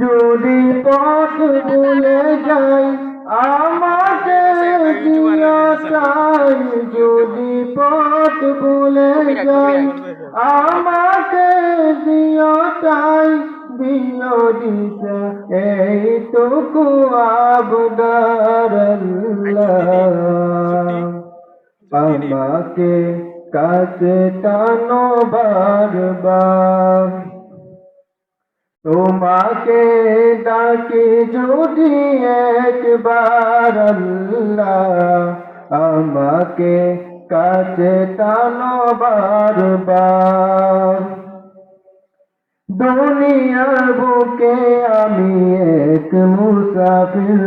যদি পথ ভুলে যাই, আমাকে চাই যদি পথ ভুলে যাই, আমাকে দিও চাই দিও দিশা এইটুকু আবদার আল্লাহ। আমাকে কাছে টানো বারবার। তোমাকে ডাকি যদি একবার আমাকে কাছে টানো বারবার। দুনিয়ার বুকে আমি এক মুসাফির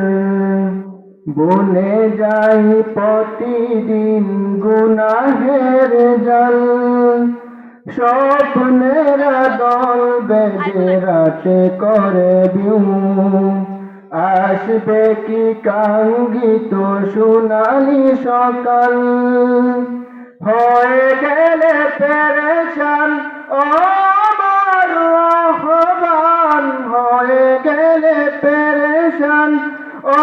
বলে যাই প্রতিদিন গুনাহের জল। স্বপ্নের দল বেজে রাতে করে বিউ আসবে কি কাঙ্গিত সোনালি সকাল? হয়ে গেলে পেরেশান ও আমার রহমান হয়ে গেলে পেরেশান ও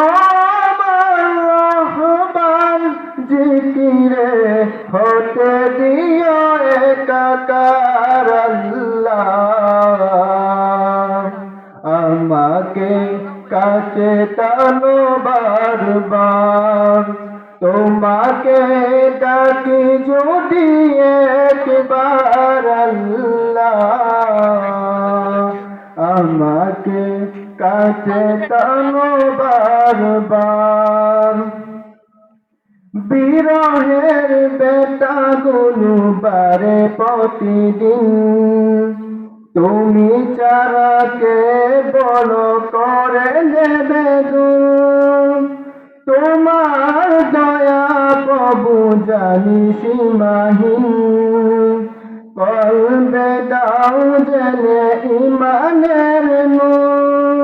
কাছে টানো বারবার। তোমাকে ডাকি যদি একবার আমাকে কাছে টানো বারবার। বিরহের বেটা গুলো বারে প্রতিদিন। তুমি চারাকে জানি সীমাহীন কলবে দাও জেনে ইমানের নূর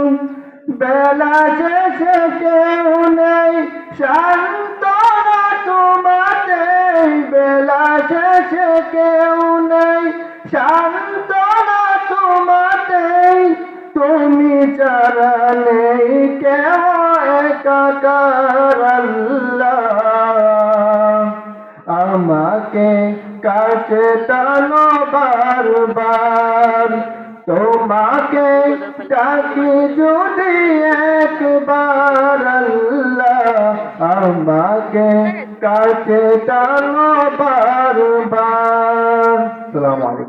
বেলা শেষে কেউ নেই শান্তনা তোমাতে বেলা শেষে কেউ নেই শান্তনা তোমাতে তুমি চারা নেই কেউ একাকার আল্লাহ। আমাকে কাছে টানো বারবার? তোমাকে ডাকি যদি একবার আল্লাহ, আমাকে কাছে টানো বারবার? সালাম আলাইকুম।